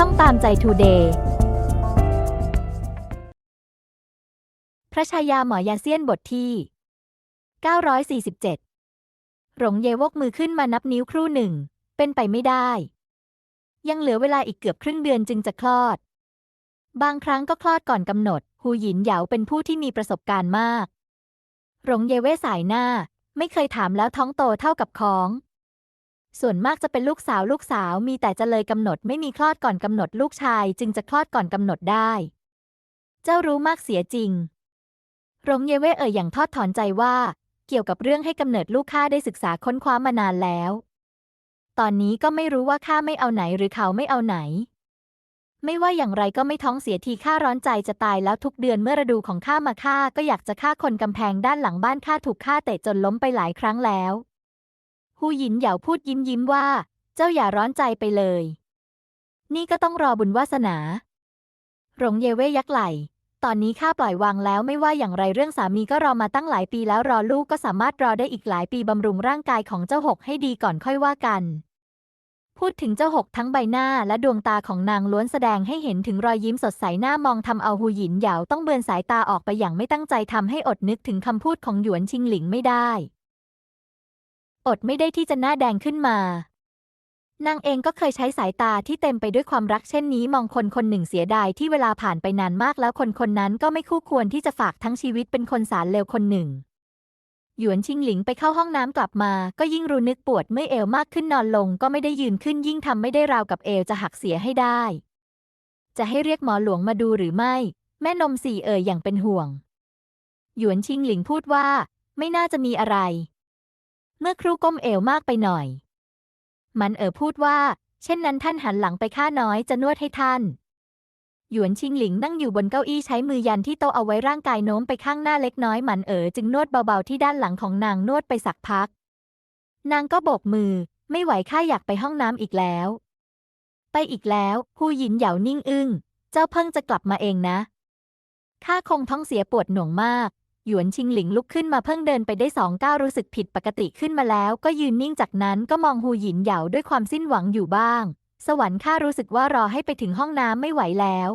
ช่องตามใจทูเดย์พระชายาหมอยาเซียนบทที่ 947 หลงเยวกมือขึ้นมานับนิ้วครู่หนึ่ง เป็นไปไม่ได้ ยังเหลือเวลาอีกเกือบครึ่งเดือนจึงจะคลอด บางครั้งก็คลอดก่อนกำหนดฮูหยินเหยาเป็นผู้ที่มีประสบการณ์มาก หลงเยเว่สายหน้า ไม่เคยถามแล้วท้องโตเท่ากับของ ส่วนมากจะเป็นลูกสาวลูกสาวมีแต่จะเลยกำหนดไม่มีคลอดก่อนกำหนดลูกชายจึงจะคลอดก่อนกำหนดได้ เจ้ารู้มากเสียจริงหลงเยเว่เอ่ยอย่างทอดถอนใจว่า เกี่ยวกับเรื่องให้กำเนิดลูกข้าได้ศึกษาค้นคว้ามานานแล้ว ตอนนี้ก็ไม่รู้ว่าข้าไม่เอาไหนหรือเขาไม่เอาไหน ไม่ว่าอย่างไรก็ไม่ท้องเสียทีข้าร้อนใจจะตายแล้วทุกเดือนเมื่อฤดูของข้ามาข้าก็อยากจะฆ่าคนกำแพงด้านหลังบ้านข้าถูกฆ่าเตะจนล้มไปหลายครั้งแล้ว ฮูหยินเหยาพูดยิ้มยิ้มว่า เจ้าอย่าร้อนใจไปเลย นี่ก็ต้องรอบุญวาสนา หลงเยเว่ยักไหล ตอนนี้ข้าปล่อยวางแล้วไม่ว่าอย่างไรเรื่องสามีก็รอมาตั้งหลายปีแล้วรอลูกก็สามารถรอได้อีกหลายปีบำรุงร่างกายของเจ้าหกให้ดีก่อนค่อยว่ากันพูดถึงเจ้าหกทั้งใบหน้าและดวงตาของนางล้วนแสดงให้เห็นถึงรอยยิ้มสดใสหน้ามองทำเอาหูหยินเหยาต้องเบือนสายตาออกไปอย่างไม่ตั้งใจทำให้อดนึกถึงคำพูดของหยวนชิงหลิงไม่ได้ อดไม่ได้ที่จะหน้าแดงขึ้นมานางเองก็เคยใช้สายตาที่เต็มไปด้วยความรักเช่นนี้มองคนคนหนึ่งเสียดายที่เวลาผ่านไปนานมากแล้วคนคนนั้นก็ไม่คู่ควรที่จะฝากทั้งชีวิตเป็นคนสารเลวคนหนึ่ง หยวนชิงหลิงไปเข้าห้องน้ำกลับมาก็ยิ่งรู้นึกปวดเมื่อยเอวมากขึ้นนอนลงก็ไม่ได้ยืนขึ้นยิ่งทำไม่ได้ราวกับเอวจะหักเสียให้ได้ จะให้เรียกหมอหลวงมาดูหรือไม่ แม่นมสี่เอ่ยอย่างเป็นห่วง หยวนชิงหลิงพูดว่า ไม่น่าจะมีอะไร เมื่อครูก้มเอวมากไปหน่อย มันเอ๋อพูดว่า เช่นนั้นท่านหันหลังไปข้าน้อยจะนวดให้ท่าน หยวนชิงหลิงนั่งอยู่บนเก้าอี้ใช้มือยันที่โต๊ะเอาไว้ร่างกายโน้มไปข้างหน้าเล็กน้อยหมันเอ๋อจึงนวดเบาๆที่ด้านหลังของนางนวดไปสักพัก นางก็โบกมือ ไม่ไหวข้าอยากไปห้องน้ำอีกแล้ว ไปอีกแล้วฮูหยินเหยานิ่งอึ้ง เจ้าเพิ่งจะกลับมาเองนะข้าคงท้องเสียปวดหน่วงมาก หยวนชิงหลิงลุกขึ้นมาเพิ่งเดินไปได้สองก้าวรู้สึกผิดปกติขึ้นมาแล้ว ก็ยืนนิ่งจากนั้นก็มองฮูหยินเหยาด้วยความสิ้นหวังอยู่บ้าง สวรรค์ข้ารู้สึกว่ารอให้ไปถึงห้องน้ำไม่ไหวแล้ว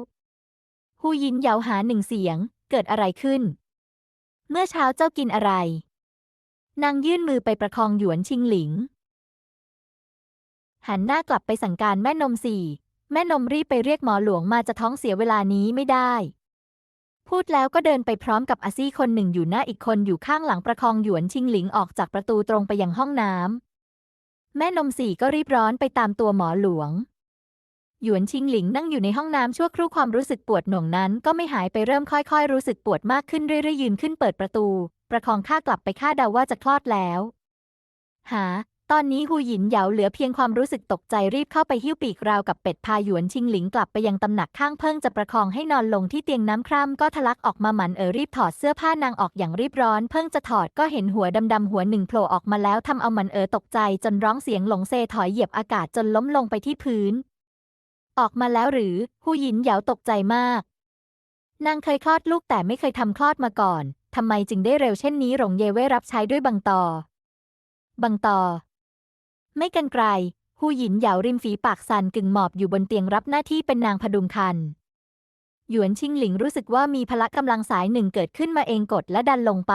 ฮูหยินเหยาหาหนึ่งเสียง เกิดอะไรขึ้น เมื่อเช้าเจ้ากินอะไร นางยื่นมือไปประคองหยวนชิงหลิง หันหน้ากลับไปสั่งการแม่นมสี่แม่นมรีบไปเรียกหมอหลวงมาจะท้องเสียเวลานี้ไม่ได้ พูดแล้วก็เดินไปพร้อมกับอาซี่คนหนึ่งอยู่หน้าอีกคนอยู่ข้างหลังประคองหยวนชิงหลิงออกจากประตูตรงไปยังห้องน้ำแม่นมสี่ก็รีบร้อนไปตามตัวหมอหลวง หยวนชิงหลิงนั่งอยู่ในห้องน้ำชั่วครู่ความรู้สึกปวดหน่วงนั้นก็ไม่หายไปเริ่มค่อยๆ รู้สึกปวดมากขึ้นเรื่อยๆยืนขึ้นเปิดประตู ประคองข้ากลับไปข้าเดาว่าจะคลอดแล้ว หา ตอนนี้ฮูหยินเหยาเหลือเพียงความรู้สึกตกใจรีบเข้าไปหิ้วปีกราวกับเป็ดพาหยวนชิงหลิงกลับไปยังตำหนักข้างเพิ่งจะประคองให้นอนลงที่เตียงน้ำคร่ำก็ทะลักออกมาหมันเออรีบถอดเสื้อผ้านางออกอย่างรีบร้อน เพิ่งจะถอดก็เห็นหัวดำๆหัวหนึ่งโผล่ออกมาแล้วทำเอาหมันเออตกใจจนร้องเสียงหลงเซถอยเหยียบอากาศจนล้มลงไปที่พื้น ออกมาแล้วหรือฮูหยินเหยาตกใจมาก นางเคยคลอดลูกแต่ไม่เคยทำคลอดมาก่อนทำไมจึงได้เร็วเช่นนี้หลงเยเว่รับใช้ด้วยบังตอ บังตอ ไม่กันไกลฮูหยินเหยาริมฝีปากสันกึ่งหมอบอยู่บนเตียงรับหน้าที่เป็นนางพดุงคัน หยวนชิงหลิงรู้สึกว่ามีพละกำลังสายหนึ่งเกิดขึ้นมาเองกดและดันลงไป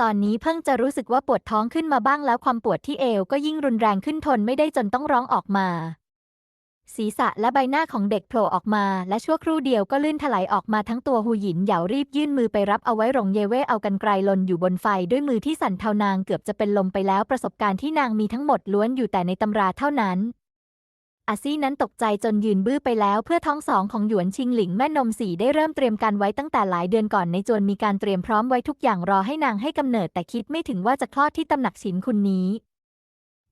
ตอนนี้เพิ่งจะรู้สึกว่าปวดท้องขึ้นมาบ้างแล้วความปวดที่เอวก็ยิ่งรุนแรงขึ้นทนไม่ได้จนต้องร้องออกมา ศีรษะและใบหน้าของเด็กโผล่ออกมา และชั่วครู่เดียวก็ลื่นถลายออกมาทั้งตัวหูหยินเหยารีบยื่นมือไปรับเอาไว้หลงเยเว่เอากันไกลลนอยู่บนไฟด้วยมือที่สั่นเทานางเกือบจะเป็นลมไปแล้วประสบการณ์ที่นางมีทั้งหมดล้วนอยู่แต่ในตำราเท่านั้นอาซี่นั้นตกใจจนยืนบื้อไปแล้วเพื่อท้องสองของหยวนชิงหลิงแม่นมสีได้เริ่มเตรียมการไว้ตั้งแต่หลายเดือนก่อนในจวนมีการเตรียมพร้อมไว้ทุกอย่างรอให้นางให้กำเนิดแต่คิดไม่ถึงว่าจะคลอดที่ตำหนักฉินคุณนี้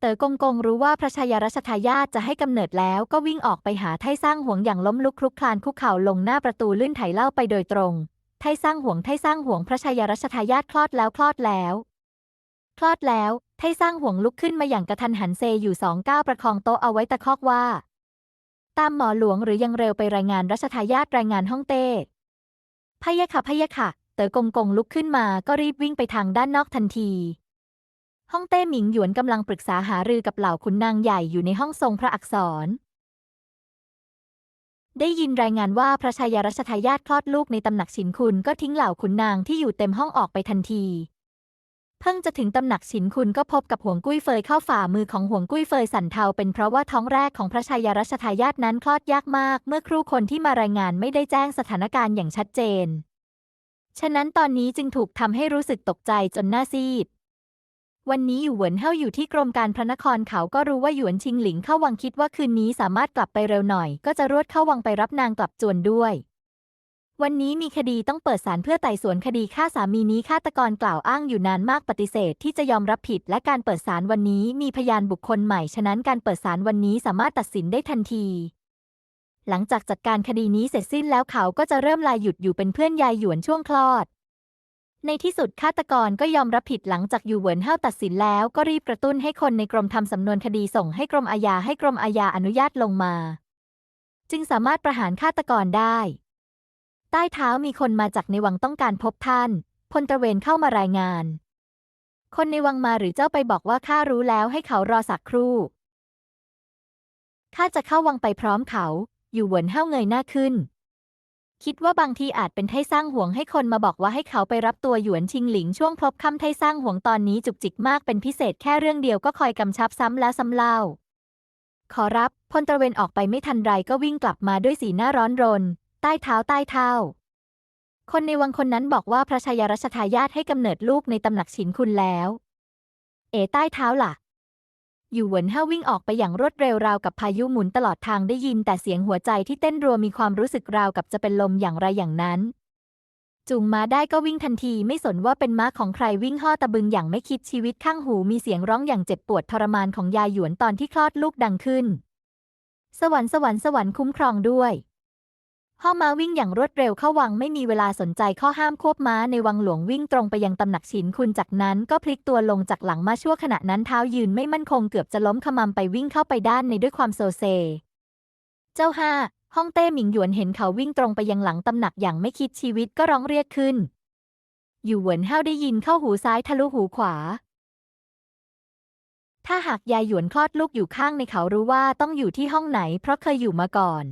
ต๋อกงกงรู้ว่าพระชายารัชทายาทจะให้กำเนิดแล้วก็วิ่งออกไปหาไทสร้างห่วงอย่างล้มลุกคลุกคลานคุกเข่าลงหน้าประตูลื่นไถเล่าไปโดยตรง ไทสร้างห่วงไทสร้างห่วงพระชายารัชทายาทคลอดแล้วคลอดแล้ว คลอดแล้ว ไทสร้างห่วงลุกขึ้นมาอย่างกระทันหันเซอยู่สองก้าวประคองโต๊ะเอาไว้ตะคอกว่า ตามหมอหลวงหรือยังเร็วไปรายงานรัชทายาทรายงานห้องเต้พะยะค่ะพะยะค่ะ เต๋อกงกงลุกขึ้นมาก็รีบวิ่งไปทางด้านนอกทันที ห้องเต้หมิงหยวนกำลังปรึกษาหารือกับเหล่าขุนนางใหญ่อยู่ในห้องทรงพระอักษร ได้ยินรายงานว่าพระชายารัชทายาทคลอดลูกในตำหนักฉินคุณก็ทิ้งเหล่าขุนนางที่อยู่เต็มห้องออกไปทันที เพิ่งจะถึงตำหนักฉินคุณก็พบกับห่วงกุ้ยเฟยเข้าฝ่ามือของห่วงกุ้ยเฟยสันเทาเป็นเพราะว่าท้องแรกของพระชายารัชทายาทนั้นคลอดยากมาก เมื่อครู่คนที่มารายงานไม่ได้แจ้งสถานการณ์อย่างชัดเจน ฉะนั้นตอนนี้จึงถูกทำให้รู้สึกตกใจจนหน้าซีด วันนี้อยู่เหวินเฮาอยู่ที่กรมการพระนครเขาก็รู้ว่าหยวนชิงหลิงเข้าวังคิดว่าคืนนี้สามารถกลับไปเร็วหน่อย ก็จะรวดเข้าวังไปรับนางกลับจวนด้วย วันนี้มีคดีต้องเปิดศาลเพื่อไต่สวนคดีฆ่าสามีนี้ฆาตกรกล่าวอ้างอยู่นานมากปฏิเสธที่จะยอมรับผิด และการเปิดศาลวันนี้มีพยานบุคคลใหม่ฉะนั้นการเปิดศาลวันนี้สามารถตัดสินได้ทันที หลังจากจัดการคดีนี้เสร็จสิ้นแล้วเขาก็จะเริ่มลายหยุดอยู่เป็นเพื่อนยายหยวนช่วงคลอด ในที่สุดฆาตกรก็ยอมรับผิดหลังจากอยู่เหวินเฮาตัดสินแล้วก็รีบกระตุ้นให้คนในกรมทำสำนวนคดีส่งให้กรมอาญาให้กรมอาญาอนุญาตลงมา จึงสามารถประหารฆาตกรได้ ใต้เท้ามีคนมาจากในวังต้องการพบท่านพลตระเวนเข้ามารายงาน คนในวังมาหรือเจ้าไปบอกว่าข้ารู้แล้วให้เขารอสักครู่ข้าจะเข้าวังไปพร้อมเขา อยู่เหวินเฮาเงยหน้าขึ้น คิดว่าบางทีอาจเป็นไทสร้างห่วงให้คนมาบอกว่าให้เขาไปรับตัวหยวนชิงหลิงช่วงพบค่ำไทสร้างห่วงตอนนี้จุกจิกมากเป็นพิเศษแค่เรื่องเดียวก็คอยกำชับซ้ำแล้วซ้ำเล่า ขอรับพลตระเวนออกไปไม่ทันไรก็วิ่งกลับมาด้วยสีหน้าร้อนรน ใต้เท้าใต้เท้า คนในวังคนนั้นบอกว่าพระชายารัชทายาทให้กำเนิดลูกในตำหนักฉินคุณแล้ว เอใต้เท้าล่ะ อยู่หวนห้าวิ่งออกไปอย่างรวดเร็วราวกับพายุหมุนตลอดทางได้ยินแต่เสียงหัวใจที่เต้นรัวมีความรู้สึกราวกับจะเป็นลมอย่างไรอย่างนั้น จูงม้าได้ก็วิ่งทันทีไม่สนว่าเป็นม้าของใครวิ่งห่อตะบึงอย่างไม่คิดชีวิตข้างหูมีเสียงร้องอย่างเจ็บปวดทรมานของยายหยวนตอนที่คลอดลูกดังขึ้น สวรรค์สวรรค์สวรรค์คุ้มครองด้วย พ่อม้าวิ่งอย่างรวดเร็วเข้าวังไม่มีเวลาสนใจข้อห้ามควบม้าในวังหลวงวิ่งตรงไปยังตำหนักฉินคุณจากนั้นก็พลิกตัวลงจากหลังมาชั่วขณะนั้นเท้ายืนไม่มั่นคงเกือบจะล้มขมำไปวิ่งเข้าไปด้านในด้วยความโซเซ เจ้าห้าฮ่องเต้หมิงหยวนเห็นเขาวิ่งตรงไปยังหลังตำหนักอย่างไม่คิดชีวิตก็ร้องเรียกขึ้น อยู่เหวินเฮาได้ยินเข้าหูซ้ายทะลุหูขวา ถ้าหากยายหยวนคลอดลูกอยู่ข้างในเขารู้ว่าต้องอยู่ที่ห้องไหนเพราะเคยอยู่มาก่อน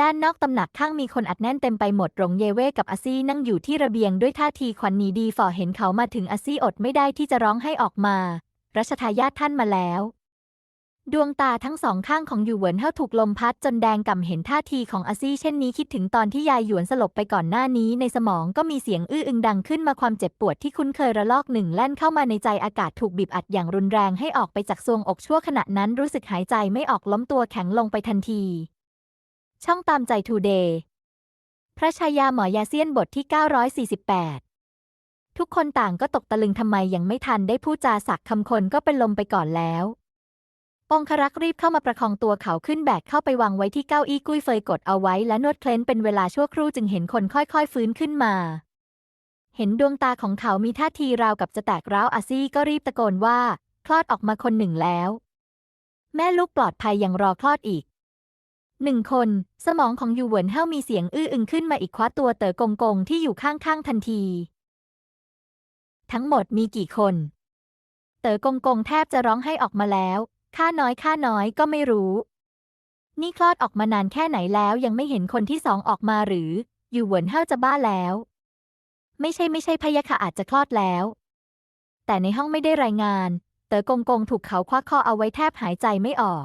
ด้านนอกตำหนักข้างมีคนอัดแน่นเต็มไปหมดหลงเยเว่กับอาซี่นั่งอยู่ที่ระเบียงด้วยท่าทีขวัญหนีดีฝ่อเห็นเขามาถึงอาซี่อดไม่ได้ที่จะร้องให้ออกมา รัชทายาทท่านมาแล้ว ดวงตาทั้งสองข้างของอยู่เหวินเฮาถูกลมพัดจนแดงก่ำเห็นท่าทีของอาซี่เช่นนี้คิดถึงตอนที่ยายหยวนสลบไปก่อนหน้านี้ ในสมองก็มีเสียงอื้ออึงดังขึ้นมาความเจ็บปวดที่คุ้นเคยระลอกหนึ่งแล่นเข้ามาในใจอากาศถูกบีบอัดอย่างรุนแรงให้ออกไปจากซวงอกชั่วขณะนั้นรู้สึกหายใจไม่ออกล้มตัวแข็งลงไปทันที ช่องตามใจทูเดย์ พระชายาหมอยาเซียนบทที่ 948 ทุกคนต่างก็ตกตะลึงทำไมยังไม่ทันได้พูดจาสักคำคนก็เป็นลมไปก่อนแล้วองครักษ์รีบเข้ามาประคองตัวเขาขึ้นแบกเข้าไปวางไว้ที่เก้าอี้กุ้ยเฟยกดเอาไว้และนวดเคล้นเป็นเวลาชั่วครู่จึงเห็นคนค่อยๆ ฟื้นขึ้นมา เห็นดวงตาของเขามีท่าทีราวกับจะแตกร้าวอาซี่ก็รีบตะโกนว่า คลอดออกมาคนหนึ่งแล้ว แม่ลูกปลอดภัยยังรอคลอดอีก หนึ่งคน สมองของยูเหวินเฮามีเสียงอื้ออึงขึ้นมาอีกคว้าตัวเต๋อกงกงที่อยู่ข้างๆทันที ทั้งหมดมีกี่คน เต๋อกงกงแทบจะร้องให้ออกมาแล้วข้าน้อยข้าน้อยก็ไม่รู้ นี่คลอดออกมานานแค่ไหนแล้วยังไม่เห็นคนที่สองออกมาหรือ อยู่เหวินเฮาจะบ้าแล้ว ไม่ใช่ไม่ใช่พยะค่ะอาจจะคลอดแล้ว แต่ในห้องไม่ได้รายงาน เต๋อกงกงถูกเขาคว้าคอเอาไว้แทบหายใจไม่ออก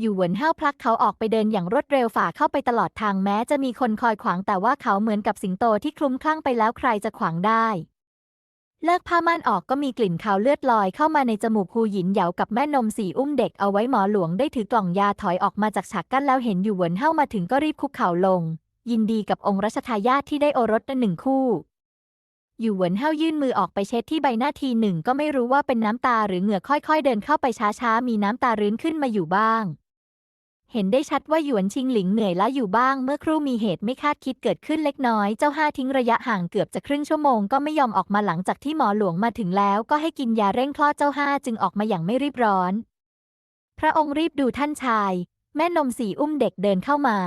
อยู่หวนเฮาพลักเขาออกไปเดินอย่างรวดเร็วฝ่าเข้าไปตลอดทางแม้จะมีคนคอยขวางแต่ว่าเขาเหมือนกับสิงโตที่คลุ้มคลั่งไปแล้วใครจะขวางได้ เลิกผ้าม่านออกก็มีกลิ่นคาวเลือดลอยเข้ามาในจมูกฮูหยินเหยากับแม่นมสีอุ้มเด็กเอาไว้หมอหลวงได้ถือกล่องยาถอยออกมาจากฉากกั้นแล้วเห็นอยู่หวนเฮามาถึงก็รีบคุกเข่าลง ยินดีกับองค์รัชทายาทที่ได้โอรสหนึ่งคู่อยู่เหวินเฮายื่นมือออกไปเช็ดที่ใบหน้าทีหนึ่งก็ไม่รู้ว่าเป็นน้ำตาหรือเหงื่อค่อยๆ เดินเข้าไปช้าๆ มีน้ำตารื้นขึ้นมาอยู่บ้าง เห็นได้ชัดว่าหยวนชิงหลิงเหนื่อยล้าอยู่บ้างเมื่อครู่มีเหตุไม่คาดคิดเกิดขึ้นเล็กน้อย เจ้าห้าทิ้งระยะห่างเกือบจะครึ่งชั่วโมงก็ไม่ยอมออกมาหลังจากที่หมอหลวงมาถึงแล้วก็ให้กินยาเร่งคลอดเจ้าห้าจึงออกมาอย่างไม่รีบร้อน พระองค์รีบดูท่านชาย แม่นมสีอุ้มเด็กเดินเข้ามา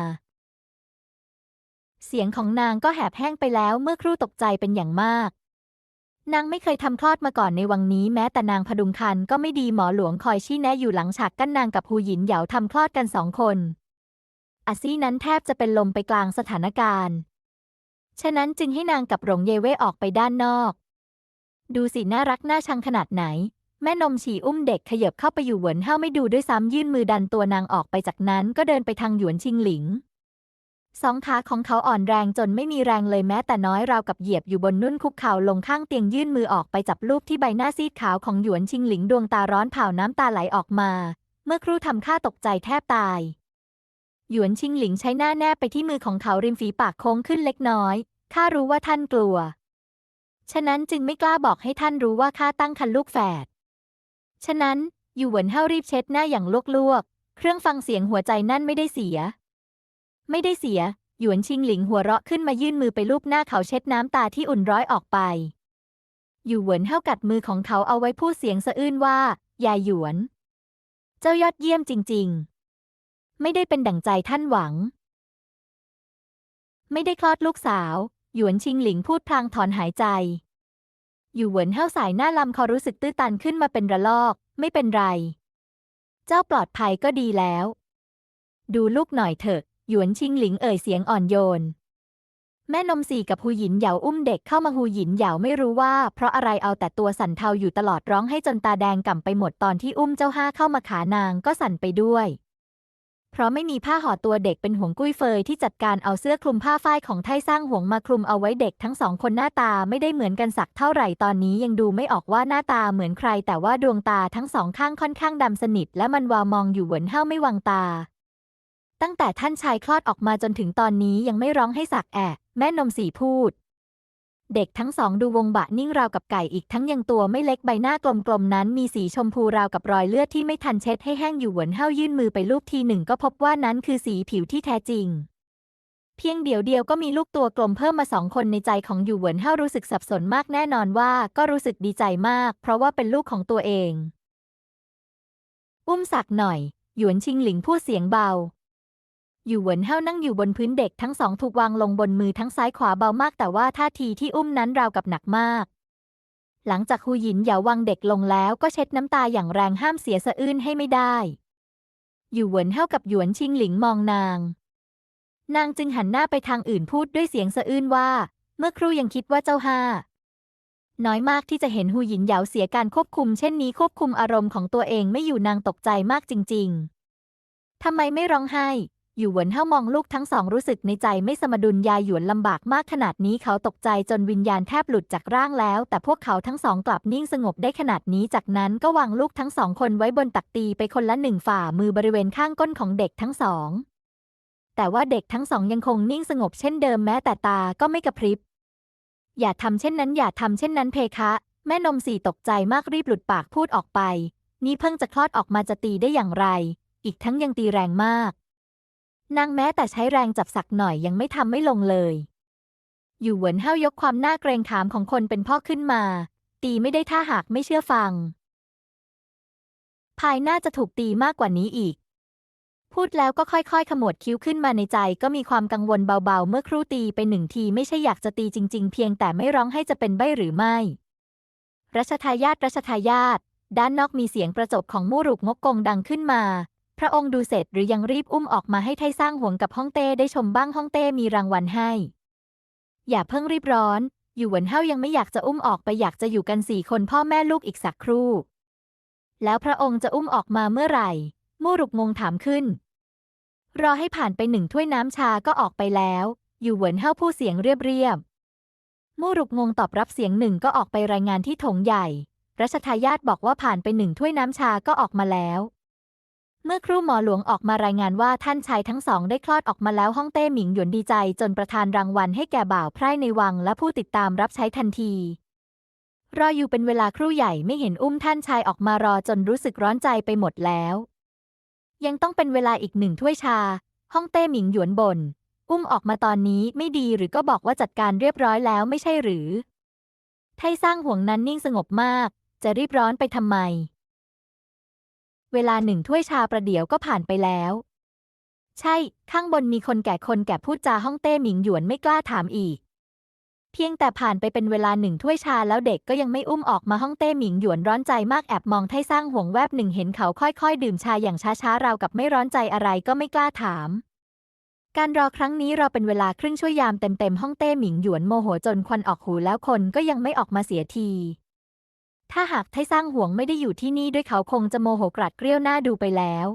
เสียงของนางก็แหบแห้งไปแล้วเมื่อครู่ตกใจเป็นอย่างมาก นางไม่เคยทำคลอดมาก่อนในวังนี้แม้แต่นางพดุงคันก็ไม่ดีหมอหลวงคอยชี้แนะอยู่หลังฉากกั้นนางกับฮูหยินเหยาทำคลอดกันสองคนอาซี่นั้นแทบจะเป็นลมไปกลางสถานการณ์ ฉะนั้นจึงให้นางกับหลงเยเว่ออกไปด้านนอก ดูสิน่ารักน่าชังขนาดไหน แม่นมฉี่อุ้มเด็กขยับเข้าไปอยู่เหวินเห้าไม่ดูด้วยซ้ำยื่นมือดันตัวนางออกไปจากนั้นก็เดินไปทางหยวนชิงหลิง สองขาของเขาอ่อนแรงจนไม่มีแรงเลยแม้แต่น้อยราวกับเหยียบอยู่บนนุ่นคุกเข่าลงข้างเตียงยื่นมือออกไปจับลูบที่ใบหน้าซีดขาวของหยวนชิงหลิงดวงตาร้อนเผาน้ำตาไหลออกมา เมื่อครู่ทำข้าตกใจแทบตาย หยวนชิงหลิงใช้หน้าแนบไปที่มือของเขาริมฝีปากโค้งขึ้นเล็กน้อยข้ารู้ว่าท่านกลัว ฉะนั้นจึงไม่กล้าบอกให้ท่านรู้ว่าข้าตั้งครรภ์ลูกแฝด ฉะนั้นอยู่เหวินเฮารีบเช็ดหน้าอย่างลวกๆ เครื่องฟังเสียงหัวใจนั่นไม่ได้เสีย ไม่ได้เสีย หยวนชิงหลิงหัวเราะขึ้นมายื่นมือไปลูบหน้าเขาเช็ดน้ำตาที่อุ่นร้อยออกไป อยู่เหวินเฮากัดมือของเขาเอาไว้พูดเสียงสะอื้นว่า ยายหยวน เจ้ายอดเยี่ยมจริง ๆ ไม่ได้เป็นดั่งใจท่านหวัง ไม่ได้คลอดลูกสาว หยวนชิงหลิงพูดพลางถอนหายใจอยู่เหวินเฮาสายหน้าลำเขารู้สึกตื้อตันขึ้นมาเป็นระลอก ไม่เป็นไร เจ้าปลอดภัยก็ดีแล้ว ดูลูกหน่อยเถอะ หยวนชิงหลิงเอ่ยเสียงอ่อนโยน แม่นมสีกับฮูหยินเหยาอุ้มเด็กเข้ามาฮูหยินเหยาไม่รู้ว่า เพราะอะไรเอาแต่ตัวสั่นเทาอยู่ตลอดร้องให้จนตาแดงก่ำไปหมดตอนที่อุ้มเจ้าห้าเข้ามาขานางก็สั่นไปด้วย เพราะไม่มีผ้าห่อตัวเด็กเป็นห่วงกุ้ยเฟยที่จัดการเอาเสื้อคลุมผ้าฝ้ายของไทสร้างห่วงมาคลุมเอาไว้เด็กทั้งสองคนหน้าตาไม่ได้เหมือนกันสักเท่าไหร่ตอนนี้ยังดูไม่ออกว่าหน้าตาเหมือนใคร แต่ว่าดวงตาทั้งสองข้างค่อนข้างดำสนิทและมันวาวมองอยู่เหวนเห้าไม่วางตา ตั้งแต่ท่านชายคลอดออกมาจนถึงตอนนี้ยังไม่ร้องให้สักแอะแม่นมสีพูด เด็กทั้งสองดูวงบะนิ่งราวกับไก่อีกทั้งยังตัวไม่เล็กใบหน้ากลมๆนั้นมีสีชมพูราวกับรอยเลือดที่ไม่ทันเช็ดให้แห้งอยู่หวนเห้ายื่นมือไปลูบทีหนึ่งก็พบว่านั้นคือสีผิวที่แท้จริงเพียงเดียวเดียวก็มีลูกตัวกลมเพิ่มมาสองคนในใจของอยู่เหวินเห้ารู้สึกสับสนมากแน่นอนว่าก็รู้สึกดีใจมาก เพราะว่าเป็นลูกของตัวเอง อุ้มสักหน่อย หยวนชิงหลิงพูดเสียงเบา อยู่เหวินเฮานั่งอยู่บนพื้นเด็กทั้งสองถูกวางลงบนมือทั้งซ้ายขวาเบามาก แต่ว่าท่าทีที่อุ้มนั้นราวกับหนักมาก หลังจากฮูหยินเหยาวางเด็กลงแล้วก็เช็ดน้ำตาอย่างแรงห้ามเสียสะอื้นให้ไม่ได้ อยู่เหวินเฮากับหยวนชิงหลิงมองนาง นางจึงหันหน้าไปทางอื่นพูดด้วยเสียงสะอื้นว่า เมื่อครู่ยังคิดว่าเจ้าห้าน้อยมากที่จะเห็นฮูหยินเหยาเสียการควบคุมเช่นนี้ควบคุมอารมณ์ของตัวเองไม่อยู่นางตกใจมากจริง ๆ ทำไมไม่ร้องไห้ อยู่หวนเห้ามองลูกทั้งสองรู้สึกในใจไม่สมดุลยายหยวนลำบากมากขนาดนี้เขาตกใจจนวิญญาณแทบหลุดจากร่างแล้ว แต่พวกเขาทั้งสองกลับนิ่งสงบได้ขนาดนี้จากนั้นก็วางลูกทั้งสองคนไว้บนตักตีไปคนละหนึ่งฝ่ามือบริเวณข้างก้นของเด็กทั้งสอง แต่ว่าเด็กทั้งสองยังคงนิ่งสงบเช่นเดิมแม้แต่ตาก็ไม่กระพริบ อย่าทำเช่นนั้น อย่าทำเช่นนั้นเพคะ แม่นมสีตกใจมากรีบหลุดปากพูดออกไป นี่เพิ่งจะคลอดออกมาจะตีได้อย่างไร อีกทั้งยังตีแรงมาก นางแม้แต่ใช้แรงจับสักหน่อยยังไม่ทำไม่ลงเลย อยู่เหวินเห้ายกความหน่าเกรงขามของคนเป็นพ่อขึ้นมา ตีไม่ได้ถ้าหากไม่เชื่อฟัง ภายหน้าจะถูกตีมากกว่านี้อีก พูดแล้วก็ค่อยๆ ขมวดคิ้วขึ้นมาในใจก็มีความกังวลเบาๆ เมื่อครู่ตีไปหนึ่งทีไม่ใช่อยากจะตีจริง ๆ เพียงแต่ไม่ร้องให้จะเป็นใบหรือไม่รัชทายาทรัชทายาทด้านนอกมีเสียงประจบของมู่รุกงกกงดังขึ้นมา ระองค์ดูเสร็จหรือยังรีบอุ้มออกมาให้ไทสร้างห่วงกับฮ่องเต้ได้ชมบ้างฮ่องเต้มีรางวัลให้ อย่าเพิ่งรีบร้อน อยู่หวนเฮายังไม่อยากจะอุ้มออกไปอยากจะอยู่กันสี่คนพ่อแม่ลูกอีกสักครู่ แล้วพระองค์จะอุ้มออกมาเมื่อไหร่มู่รุกงงถามขึ้น รอให้ผ่านไปหนึ่งถ้วยน้ำชาก็ออกไปแล้ว อยู่หวนเฮาพูดเสียงเรียบๆมู่รุกงงตอบรับเสียงหนึ่งก็ออกไปรายงานที่ถงใหญ่รัชทายาทบอกว่าผ่านไปหนึ่งถ้วยน้ำชาก็ออกมาแล้ว เมื่อครู่หมอหลวงออกมารายงานว่าท่านชายทั้งสองได้คลอดออกมาแล้วฮ่องเต้หมิงหยวนดีใจจนประทานรางวัลให้แก่บ่าวไพร่ในวังและผู้ติดตามรับใช้ทันที รออยู่เป็นเวลาครู่ใหญ่ไม่เห็นอุ้มท่านชายออกมารอจนรู้สึกร้อนใจไปหมดแล้ว ยังต้องเป็นเวลาอีกหนึ่งถ้วยชาฮ่องเต้หมิงหยวนบน่นอุ้มออกมาตอนนี้ไม่ดีหรือก็บอกว่าจัดการเรียบร้อยแล้วไม่ใช่หรือไทสร้างห่วงนั้นนิ่งสงบมาก จะรีบร้อนไปทำไม เวลาหนึ่งถ้วยชาประเดี๋ยวก็ผ่านไปแล้ว ใช่ ข้างบนมีคนแก่คนแก่พูดจาฮ่องเต้หมิงหยวนไม่กล้าถามอีก เพียงแต่ผ่านไปเป็นเวลาหนึ่งถ้วยชาแล้วเด็กก็ยังไม่อุ้มออกมาห้องเต้หมิงหยวนร้อนใจมากแอบมองไทสร้างห่วงแวบหนึ่งเห็นเขาค่อยๆ ดื่มชาอย่างช้าๆราวกับไม่ร้อนใจอะไรก็ไม่กล้าถามการรอครั้งนี้รอเป็นเวลาครึ่งชั่วยามเต็มๆห้องเต้หมิงหยวนโมโหจนควันออกหูแล้วคนก็ยังไม่ออกมาเสียที ถ้าหากไทสร้างห่วงไม่ได้อยู่ที่นี่ด้วยเขาคงจะโมโหกรัดเกรี้ยวหน้าดูไปแล้ว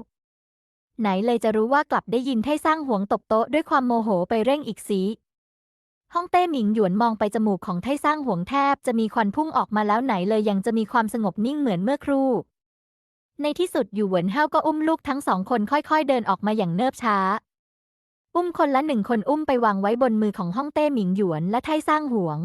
ไหนเลยจะรู้ว่ากลับได้ยินไทสร้างห่วงตบโต๊ะด้วยความโมโหไปเร่งอีกสีห้องเต้หมิงหยวนมองไปจมูกของไทสร้างห่วงแทบจะมีควันพุ่งออกมาแล้วไหนเลยยังจะมีความสงบนิ่งเหมือนเมื่อครู่ ในที่สุดอยู่เหวินเฮาก็อุ้มลูกทั้งสองคนค่อยๆ เดินออกมาอย่างเนิบช้า อุ้มคนละหนึ่งคนอุ้มไปวางไว้บนมือของฮ่องเต้หมิงหยวนและไทสร้างห่วง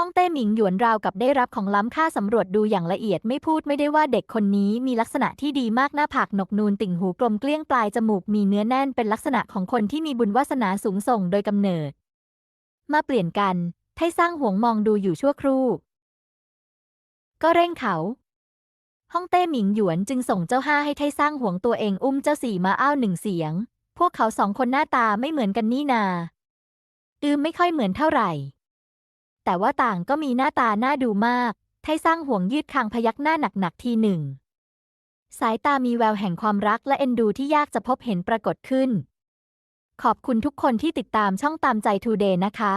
ฮ่องเต้หมิงหยวนราวกับได้รับของล้ำค่าสำรวจดูอย่างละเอียดไม่พูดไม่ได้ว่าเด็กคนนี้มีลักษณะที่ดีมากหน้าผากหนกนูนติ่งหูกลมเกลี้ยงปลายจมูกมีเนื้อแน่นเป็นลักษณะของคนที่มีบุญวาสนาสูงส่งโดยกำเนิด มาเปลี่ยนกัน ไทสร้างห่วงมองดูอยู่ชั่วครู่ ก็เร่งเขาฮ่องเต้หมิงหยวนจึงส่งเจ้าห้าให้ไทสร้างห่วงตัวเองอุ้มเจ้าสี่มาอ้าวหนึ่งเสียง พวกเขาสองคนหน้าตาไม่เหมือนกันนี่นาอืมไม่ค่อยเหมือนเท่าไหร่ แต่ว่าต่างก็มีหน้าตาน่าดูมาก ไทสร้างห่วงยืดคางพยักหน้าหนักๆทีหนึ่ง สายตามีแววแห่งความรักและเอ็นดูที่ยากจะพบเห็นปรากฏขึ้น ขอบคุณทุกคนที่ติดตามช่องตามใจทูเดย์นะคะ